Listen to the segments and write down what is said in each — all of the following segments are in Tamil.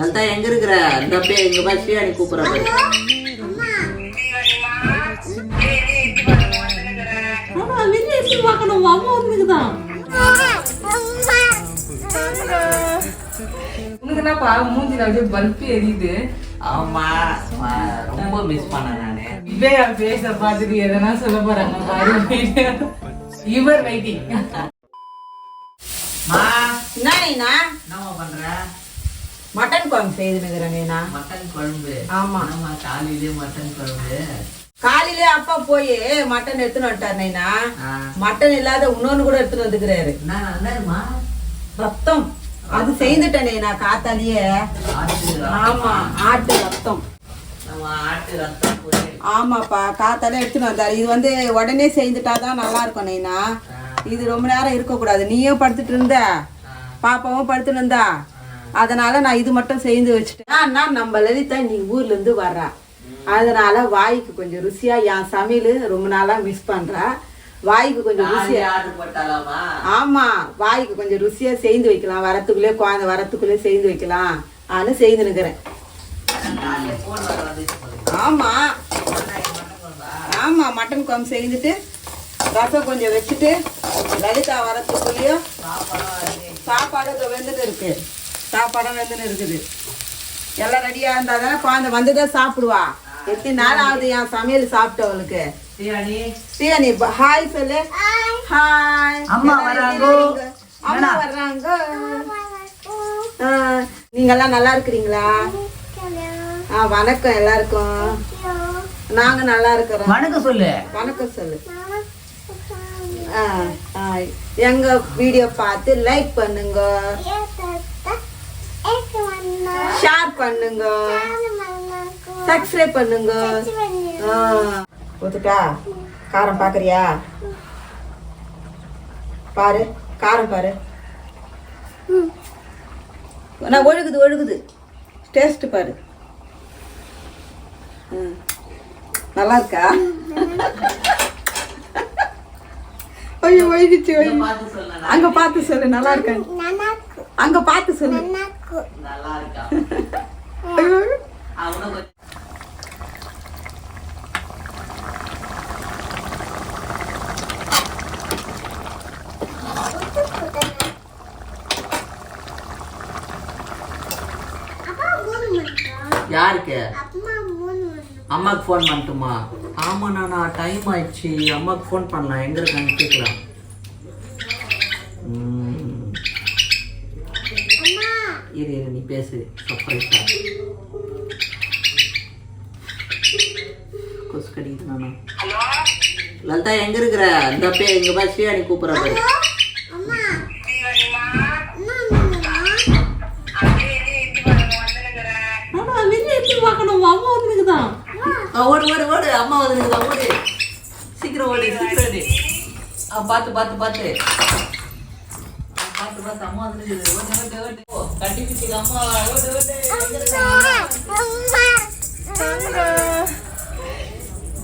லலிதா எங்க இருக்கிற? இந்த அப்படியே எங்க பா ஸ்ரீயாணி கூப்பிடுற பாரு. ஆமா, வெளிய எப்படி பார்க்கணும்? அம்மா வந்துக்குதான். உனக்கு என்னப்பா மூஞ்சில அப்படியே பல்பு எரியுது. ஆமா ரொம்ப மிஸ் பண்ண நானு. விவேகா பேச பார்த்துட்டு எதனா சொல்ல போறாங்க பாரு. இவர் வெயிட்டிங் மா என்னண்ணா என்னம்மா பண்ற? மட்டன் குழம்பு செய்துனுக்குறேண்ணா மட்டன் குழம்பு. ஆமா. ஆமா காலையிலே மட்டன் குழம்பு? காலையிலே அப்பா போய் மட்டன் எடுத்துன்னு வந்துட்டாருண்ணா ஆ. மட்டன் இல்லாத இன்னொன்னு கூட எடுத்துன்னு வந்துக்கிறாரு. ரத்தம். அது செய்துட்டேனே நான் காத்தாலேயே. ஆமா ஆட்டு ரத்தம். ஆமாப்பா காத்தாலே எடுத்துன்னு வந்தாரு. இது வந்து உடனே செய்துட்டாதான் நல்லா இருக்கும் நைனா இது ரொம்ப நேரம் இருக்கக்கூடாது. நீயும் படுத்துட்டு இருந்த. பாப்பாவும் படுத்துட்டு இருந்தா. அதனால நான் இது மட்டும் செய்து வச்சுட்டேன். நம்ம லலிதா இன்னைக்கு ஊர்ல இருந்து வர்றா. அதனால வாய்க்கு கொஞ்சம் ருசியா என் சமையல் ரொம்ப நாளா மிஸ் பண்றா. வாய்க்கு கொஞ்சம் ருசியா ஆமா வாய்க்கு கொஞ்சம் ருசியா செய்து வைக்கலாம். வரத்துக்குள்ளே குழந்தை வரத்துக்குள்ளே செய்து வைக்கலாம். ஆனு செய்து போல. ஆமா. ஆமா மட்டன் குழம்பு செய்துட்டு ரசம் கொஞ்சம் வச்சுட்டு லலிதா வரத்துக்குள்ளேயும் சாப்பாடு வெந்துட்டு இருக்கு. சாப்பாடும் வெந்துன்னு இருக்குது. எல்லாம் ரெடியா இருந்தா தானே குழந்தை வந்துதான் சாப்பிடுவா. எத்தனை நாள் ஆகுது என் சமையல் சாப்பிட்டு அவளுக்கு? ஸ்ரீயாணி ஸ்ரீயானி ஹாய் சொல்லு. ஹாய் அம்மா வர்றாங்கோ. அம்மா வர்றாங்க? நீங்கெல்லாம் நல்லா இருக்கிறீங்களா? ஆ வணக்கம் எல்லாருக்கும். நாங்க நல்லா இருக்கிறோம். வணக்கம் சொல்லு. வணக்கம் சொல்லு. எங்க வீடியோ பார்த்து லைக் பண்ணுங்க. ஷேர் பண்ணுங்க. சப்ஸ்கிரைப் பண்ணுங்க. ஆ, ஊத்துட்டா காரம் பாக்குறியா? பாரு காரம் பாரு. நான் ஒழுகுது ஒழுகுது. டேஸ்ட் பாரு. ம். நல்லா இருக்கா? ஐயோ ஒழுகிச்சு அங்க பார்த்து சொல்லு நல்லா இருக்கா அங்க பார்த்து சொல்லு. நல்லா இருக்கா அவனும் யாருக்கு? அம்மாக்கு ஃபோன் பண்ணட்டுமா? ஆமா நான் டைம் ஆயிடுச்சு. அம்மாக்கு ஃபோன் பண்ணலாம். எங்க இருக்கான்னு கேட்கலாம் ம். இரு இரு நீ பேசு சர்ப்ரைஸா கொசு கடிக்குது நானா? லலிதா எங்க இருக்கிற? அந்த அப்படியே எங்க பா ஸ்ரீயாணி கூப்பிடுற ஆமா, பார்க்கணும்? அம்மா வந்துருக்குதான். ஓடு ஓடு ஓடு. அம்மா வந்துருக்குதா ஓடு. சீக்கிரம் ஓடு சீக்கிரம் ஓடு. ஆ, பார்த்து பார்த்து.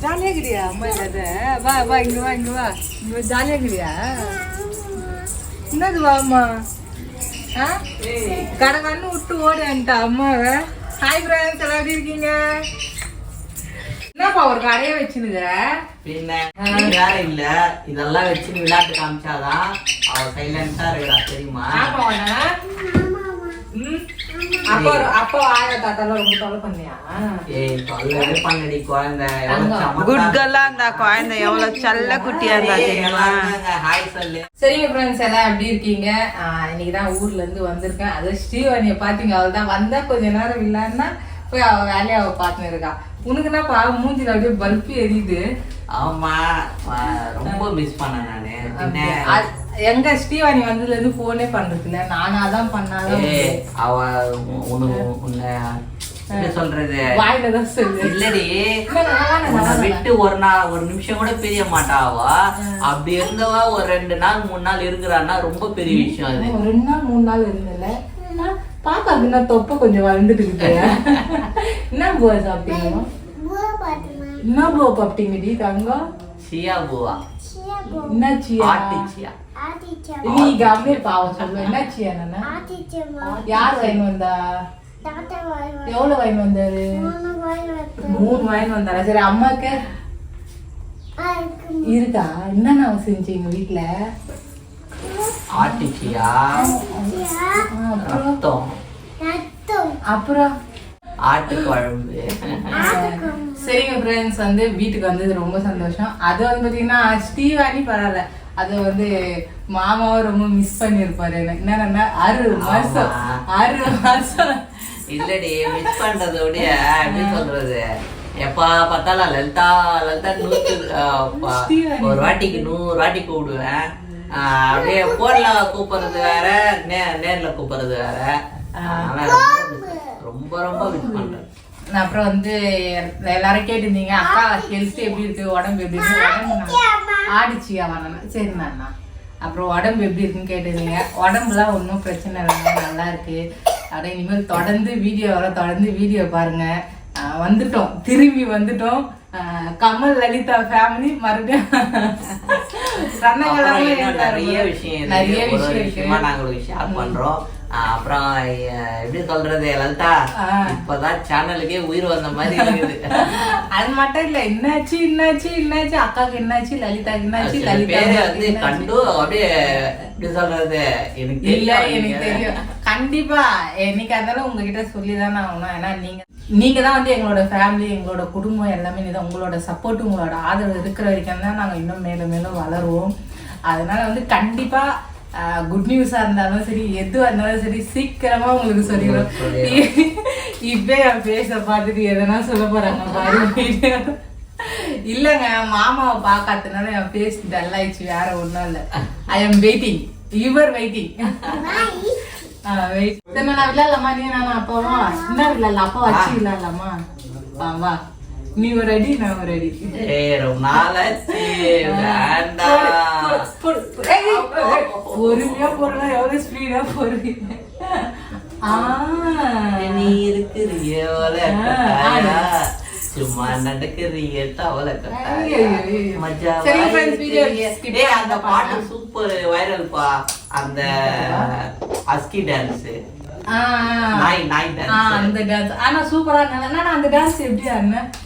ஜாலியா கிடையா அம்மா இல்லாத வா வா இங்க வா இங்க வா. இங்க ஜாலியா கிடையா என்னது வா அம்மா? ஆ? கடகன்னு விட்டு ஓடியான்ட்டா அம்மாவை ஹாய் ஃப்ரெண்ட்ஸ் எல்லாம் எப்படி இருக்கீங்க? என்னப்பா ஒரு கடையை வச்சுனுக்குற பின்ன வேற இல்ல. இதெல்லாம் வச்சு விளையாட்டு காமிச்சாதான் அவ சைலண்டா இருக்கிறா தெரியுமா? அப்பா அப்பா ஆயா தாத்தாலாம் ரொம்ப தொலை பண்ணியா? ஏய் தொல்லை பண்ணடி குழந்தை. குட் கேர்லா இருந்தா குழந்தை எவ்வளவு செல்ல குட்டியா இருந்தா தெரியுமா? ஹாய் சொல்லு. சரிங்க ஃப்ரெண்ட்ஸ் எல்லாம் எப்படி இருக்கீங்க? ஆஹ் இன்னைக்கு தான் ஊர்ல இருந்து வந்திருக்கேன். அது ஸ்ரீவாணியை பாத்தீங்க அவள் தான் வந்தா கொஞ்ச நேரம் இல்லைன்னா போய் அவ வேலையை அவ பார்த்துன்னு இருக்கா. உனக்கு என்னப்பா மூஞ்சில அப்படியே பல்பு எரியுது. ஆமா ரொம்ப மிஸ் பண்ண நானு. எங்க ஸ்ரீவாணி வந்ததுல இருந்து போனே பண்றது இல்ல நானா தான் பண்ணாதான் அவ உன்னை எப்படி சொல்றது? வாயில தான் சொல்லு இல்லடி. விட்டு ஒரு நாள் ஒரு நிமிஷம் கூட பிரிய மாட்டா அவ. அப்படி இருந்தவா ஒரு ரெண்டு நாள் மூணு நாள் இருக்கிறான்னா ரொம்ப பெரிய விஷயம் அது. ரெண்டு நாள் மூணு நாள் இருந்தல பாப்பாக்கு என்ன தொப்பை கொஞ்சம் வளர்ந்துட்டு இருக்கு என்ன பூவா சாப்பிட்டீங்க என்ன பூவா சாப்பிட்டீங்கடி தங்கம் சியா பூவா என்னாச்சியா ஆட்டிச்சியா நீ கம்மே பாவம் சொல்லு என்னாச்சியா நானா யார் வாங்கி வந்தா எவ்வளவு வாங்கி வந்தாரு மூணு வாங்கி வந்தாரா சரி அம்மாக்கு இருக்கா என்னென்ன செஞ்சீங்க வீட்டுல ஆட்டுச்சியா ரத்தம் அப்புறம் ஆட்டு குழம்பு சரிங்க ஃப்ரெண்ட்ஸ் வந்து வீட்டுக்கு வந்தது ரொம்ப சந்தோஷம். அது வந்து பார்த்தீங்கன்னா ஸ்டீவானி பரவாயில்ல. அது வந்து மாமாவும் ரொம்ப மிஸ் பண்ணியிருப்பாரு எனக்கு என்னன்னா ஆறு மாசம். ஆறு மாசம். இல்லடி மிஸ் பண்றதோட எப்படி சொல்றது? எப்பா பார்த்தாலும் லலிதா லலிதா நூத்து ஒரு வாட்டிக்கு நூறு வாட்டி கூப்பிடுவேன். அப்படியே போன்ல கூப்பிடுறது வேற நே நேர்ல கூப்பிடுறது வேற. ரொம்ப ரொம்ப நான் அப்புறம் வந்து எல்லாரும் கேட்டிருந்தீங்க அக்கா ஹெல்த் எப்படி இருக்கு உடம்பு எப்படி இருக்கு? ஆடிச்சியா வரணும் சரி நானா. அப்புறம் உடம்பு எப்படி இருக்குன்னு கேட்டிருந்தீங்க. உடம்புலாம் ஒன்றும் பிரச்சனை இல்லைங்க நல்லா இருக்கு. அப்படியே இனிமேல் தொடர்ந்து வீடியோ வர தொடர்ந்து வீடியோ பாருங்க. வந்துட்டோம். திரும்பி வந்துட்டோம். கமல் லலிதா ஃபேமிலி மறுபடியும் நிறைய விஷயம். நிறைய விஷயம் விஷயமா இருக்கு. நாங்க உங்களுக்கு ஷேர் பண்றோம். அப்புறம் எப்படி சொல்றது லலிதா. இப்பதான் சேனலுக்கே உயிர் வந்த மாதிரி இருக்குது. அது மட்டும் இல்ல என்னாச்சு என்னாச்சு என்னாச்சு? அக்காக்கு என்னாச்சு லலிதாக்கு என்னாச்சு லலிதா வந்து கண்டு அப்படியே எப்படி சொல்றது எனக்கு இல்ல எனக்கு தெரியும். கண்டிப்பா என்னைக்கா இருந்தாலும் உங்ககிட்ட சொல்லிதானே ஆகணும். ஏன்னா நீங்க நீங்க தான் வந்து எங்களோட ஃபேமிலி எங்களோட குடும்பம் எல்லாமே நீங்க உங்களோட சப்போர்ட் உங்களோட ஆதரவு இருக்கிற வரைக்கும் தான் நாங்க இன்னும் மேலும் மேலும் வளருவோம். அதனால வந்து கண்டிப்பா குட் நியூஸா இருந்தாலும் சரி எதுவா இருந்தாலும் சரி சீக்கிரமா உங்களுக்கு சொல்லிடுறோம். இப்பே என் பேச பார்த்துட்டு எதனா சொல்ல போறாங்க பாரு. இல்லங்க மாமாவை பார்க்காதனால என் ஃபேஸ் டல் ஆயிடுச்சு வேற ஒண்ணும் இல்ல. I am waiting your waiting wait நான் விளையாடலாமா? நீ நான் அப்பாவா என்ன விளையாடலாம். அப்பா வச்சு விளையாடலாமா? வா. நீ ஒரு அடி நான் ஒரு அடி. பொறுமையா போறா எவ்வளவு ஸ்பீடா போறீங்க? நீ இருக்கிறியோல கட்டாயா சும்மா நடக்கிறீங்க. மஜா ஏய் அந்த பாட்டு சூப்பர் வைரல்ப்பா அந்த அஸ்கி டான்ஸ். நாய் நாய் ஆ, டான்ஸ் அந்த டான்ஸ் ஆனா சூப்பரா இருந்தா அந்த டான்ஸ் எப்படி ஆடுன ஆ ஆ,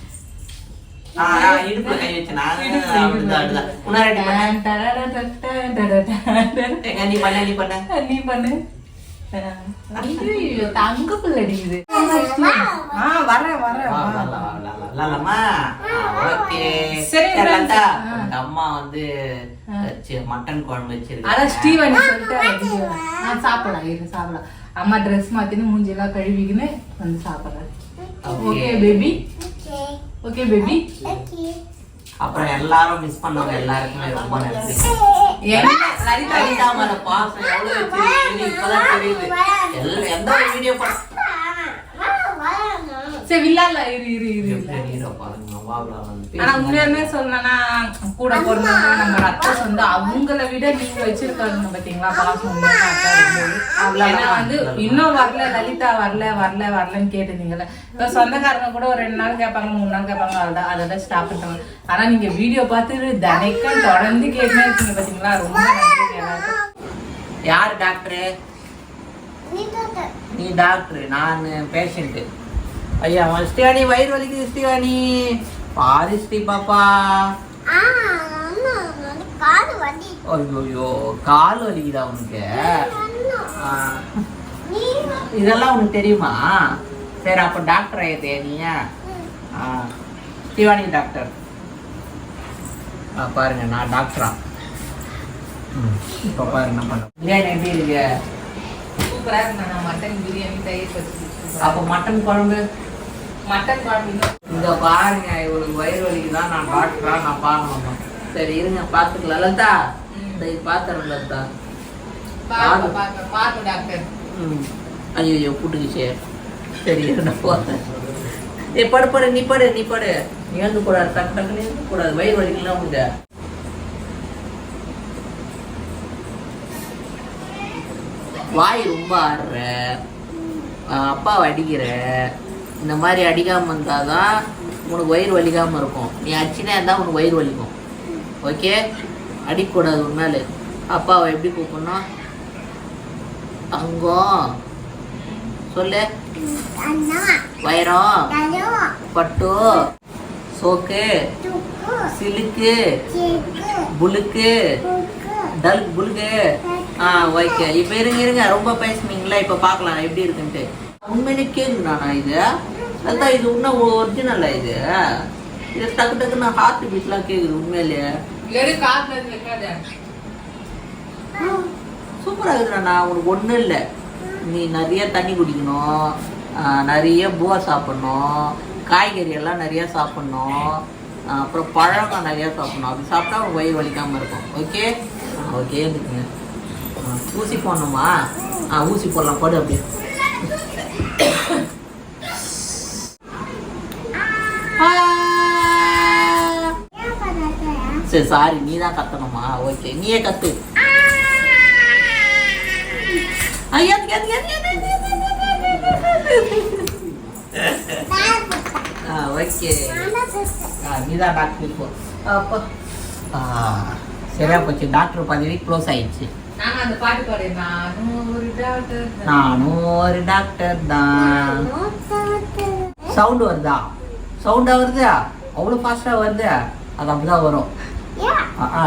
இடுப்புல கை வச்சு நான் அப்படிதான் அப்படிதான். முன்னாடி பண்ண. டன், டடட, டன், டடட, டன். எங்க நீ பண்ண நீ பண்ண. நீ பண்ணு. ஐயோ, தங்க பிள்ளடி இது வரேன் வரேன் சரி, அம்மா வந்து மட்டன் குழம்பு அதான் வச்சிருக்காங்க ஸ்டீவன் சொல்லிட்டு நான் சாப்பிடலாம் சாப்பிடலாம். அம்மா ட்ரெஸ் மாத்தின்னு மூஞ்சிலாம் கழுவிக்கின்னு வந்து சாப்பிடுறேன் ஓகே பேபி ஓகே பேபி அப்புறம் எல்லாரும் மிஸ் பண்ணவங்க எல்லாருக்குமே ரொம்ப நன்றி என்ன லலிதா லலிதா மேல பாசம் எவ்வளவு வச்சிருக்கீங்கன்னு இப்பதான் தெரியுது எல்லாம் எந்த ஒரு வீடியோ சரி வில்லால இரு இரு இரு பாருங்க ஆனா உண்மையாலுமே சொல்லணும்னா கூட பிறந்தவங்க நம்ம ரத்த சொந்தம் அவங்கள விட நீங்க வச்சிருக்காங்க பாத்தீங்களா? பாசம். ஏன்னா வந்து இன்னும் வரல லலிதா வரல வரல வரலன்னு கேட்டிருந்தீங்கல்ல. இப்ப சொந்தக்காரங்க கூட ஒரு ரெண்டு நாள் கேட்பாங்க மூணு நாள் கேட்பாங்க அதான் அதோட ஸ்டாப் பண்ணிட்டாங்க ஆனா நீங்க வீடியோ பார்த்து தினைக்கும் தொடர்ந்து கேட்டுனே இருக்கீங்க பாத்தீங்களா? ரொம்ப நன்றி யார் டாக்டரு நீ டாக்டர் நான் பேஷண்ட் ஐயா ஸ்ரீவாணி வயிறு வலிக்குது ஸ்ரீவாணி பாரு ஸ்ரீ பாப்பா ஐயோ கால் வலிக்குதா உனக்கு. இதெல்லாம் உனக்கு தெரியுமா? சரி அப்போ டாக்டர் ஆயிடுதே நீ? ஆ. ஸ்ரீவாணி டாக்டர். ஆ பாருங்க நான் டாக்டரா? இப்போ பாருங்க என்ன பண்ண பிரியாணி எப்படி இருக்கு? சூப்பரா இருக்கு நான் மட்டன் பிரியாணி தயிர் அப்போ மட்டன் குழம்பு? மட்டன் குழம்பு. இங்க பாருங்க இவளுக்கு வயிறு வலிக்குதான் நான் டாக்டரா நான் பார்க்கணும். சரி இருங்க பார்த்துக்கலாம். லதா இந்த இது பார்த்துறேன் லதா பாருங்க பாருங்க பாருங்க டாக்டர். ம். ஐயோ புட்டுக்குச்சே சரி இருங்க போகிறேன் ஏ படு படு நீ படு நீ படு. எழுந்து கூடாது டக்கு டக்குன்னு எழுந்து கூடாது வயிறு வலிக்கலாம் உனக்கு. வாய் ரொம்ப ஆடுற அப்பாவை அடிக்கிற. இந்த மாதிரி அடிக்காம இருந்தாதான் உனக்கு வயிறு வலிக்காம இருக்கும். நீ அடிச்சுனே இருந்தால் உனக்கு வயிறு வலிக்கும். ஓகே அடிக்கக்கூடாது உன்னால அப்பாவை எப்படி கூப்பிடணும் அங்கம் சொல்லு. வைரம் பட்டு சோக்கு சிலுக்கு புலுக்கு டல் புலுக்கு ஆ ஓகே இப்போ இருங்க இருங்க. ரொம்ப பேசுனீங்களா? இப்போ பார்க்கலாம் எப்படி இருக்குன்ட்டு. உண்மையிலே கேக்குதாண்ணா இது? அதான் இது இன்னும் ஒரிஜினலா இது. இது டக்கு டக்குன்னு ஹார்ட் பீட்லாம் இருந்து வைக்காத. சூப்பராக இருக்குதுண்ணா உனக்கு ஒன்றும் இல்லை. நீ நிறைய தண்ணி குடிக்கணும். நிறைய பூவா சாப்பிடணும். காய்கறி எல்லாம் நிறைய சாப்பிடணும். அப்புறம் பழங்கள் நிறைய சாப்பிடணும். அப்படி சாப்பிட்டா உன் வயிறு வலிக்காமல் இருக்கும். ஓகே? ஓகே இருக்குங்க ஊசி போடணுமா? ஆ ஊசி போடலாம். போடு அப்படியே. சரி சாரி நீ தான் கத்தணுமா ஓகே நீயே கத்து ஓகே நீதான் டாக்டர் இப்போ அப்போ சரியா போச்சு டாக்டர் பதவி க்ளோஸ் ஆயிடுச்சு நானும் ஒரு டாக்டர் தான் சவுண்ட் வருதா சவுண்டா வருதா அவ்வளோ ஃபாஸ்ட்டாக வருது அது அப்படிதான் வரும்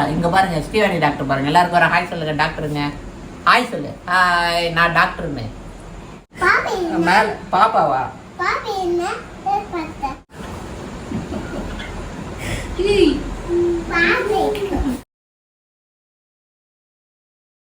இங்க பாருங்க ஸ்ரீவாணி டாக்டர் பாருங்க. எல்லாருக்கும் வர ஹாய் சொல்லுங்க டாக்டருங்க ஹாய் சொல்லு. ஹாய் நான் டாக்டருன்னு மேல பாப்பாவா? பாப்பி